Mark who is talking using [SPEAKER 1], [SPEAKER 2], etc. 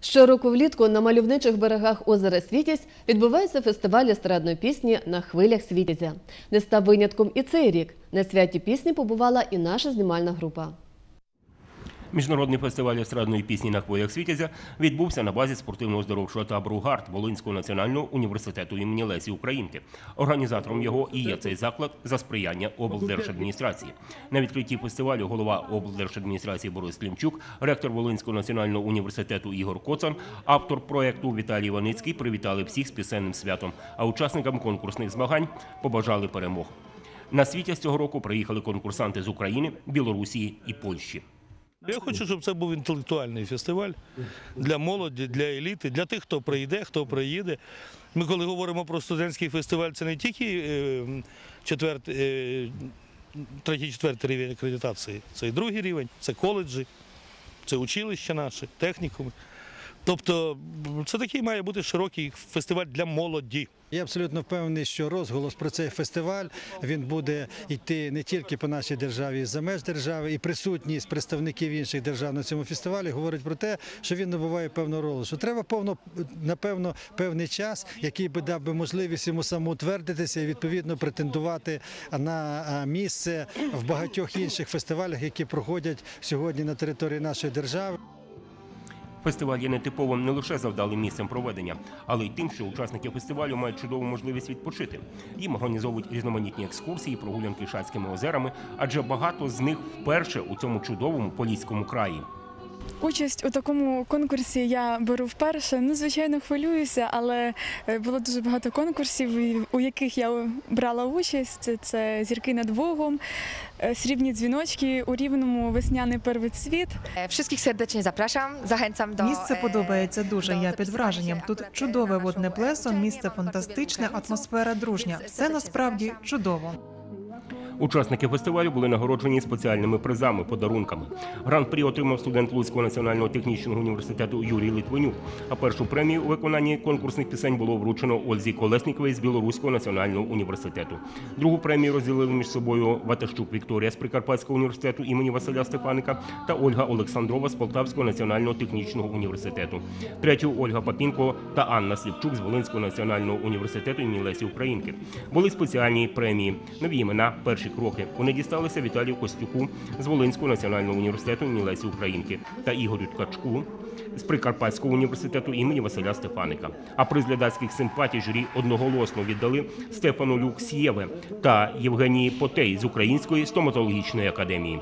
[SPEAKER 1] Щороку влітку на мальовничих берегах озера Світязь відбувається фестиваль естрадної пісні на хвилях Світязя. Не став винятком і цей рік. На святі пісні побувала і наша знімальна група.
[SPEAKER 2] Міжнародний фестиваль естрадної пісні на хвилях Світязя відбувся на базі спортивно-оздоровчого табору ГАРД Волинського національного університету імені Лесі Українки. Організатором його і є цей заклад за сприяння облдержадміністрації. На відкритті фестивалю голова облдержадміністрації Борис Клімчук, ректор Волинського національного університету Ігор Коцан, автор проекту Віталій Іваницький привітали всіх з пісенним святом, а учасникам конкурсних змагань побажали перемог. На світі з цього року приїхали конкурсанти з України, Білорусі і Польщі.
[SPEAKER 3] Я хочу, щоб це був інтелектуальний фестиваль для молоді, для еліти, для тих, хто прийде, хто приїде. Ми, коли говоримо про студентський фестиваль, це не тільки е, четвертий, е, третій, четвертий рівень акредитації, це і другий рівень, це коледжі, це училища наші, технікуми. Тобто це такий має бути широкий фестиваль для молоді.
[SPEAKER 4] Я абсолютно впевнений, що розголос про цей фестиваль він буде йти не тільки по нашій державі, за меж держави, і присутність представників інших держав на цьому фестивалі говорить про те, що він набуває певну роль. Що треба повно напевно певний час, який би дав би можливість йому самоутвердитися і відповідно претендувати на місце в багатьох інших фестивалях, які проходять сьогодні на території нашої держави.
[SPEAKER 2] Фестиваль є нетиповим не лише завдалим місцем проведення, але й тим, що учасники фестивалю мають чудову можливість відпочити. Їм організовують різноманітні екскурсії, прогулянки шацькими озерами, адже багато з них вперше у цьому чудовому поліському краї.
[SPEAKER 5] Участь у такому конкурсі я беру вперше. Ну, звичайно, хвилююся, але е, було дуже багато конкурсів, у яких я брала участь. Це, зірки над Богом, е, срібні дзвіночки у рівному весняний первоцвіт.
[SPEAKER 6] E, Wszystkich serdecznie zapraszam, zachęcam do.
[SPEAKER 7] Місце подобається дуже. Я під враженням. Тут чудове водне плесо, місце фантастичне, атмосфера дружня. Все насправді чудово.
[SPEAKER 2] Учасники фестивалю були нагороджені спеціальними призами, подарунками. Гран-прі отримав студент Луцького національного технічного університету Юрій Литвинюк. А першу премію у виконанні конкурсних пісень було вручено Ользі Колесніковій з Білоруського національного університету. Другу премію розділили між собою Ватащук Вікторія з Прикарпатського університету імені Василя Стефаника та Ольга Олександрова з Полтавського національного технічного університету. Третю Ольга Папінко та Анна Сліпчук з Волинського національного університету імені Лесі Українки. Були спеціальні премії, нові імена, перші кроки. Вони дісталися Віталію Костюку з Волинського національного університету імені Лесі Українки та Ігорю Ткачку з Прикарпатського університету імені Василя Стефаника. А приз глядацьких симпатій журі одноголосно віддали Стефану Люксєве та Євгенії Потей з Української стоматологічної академії.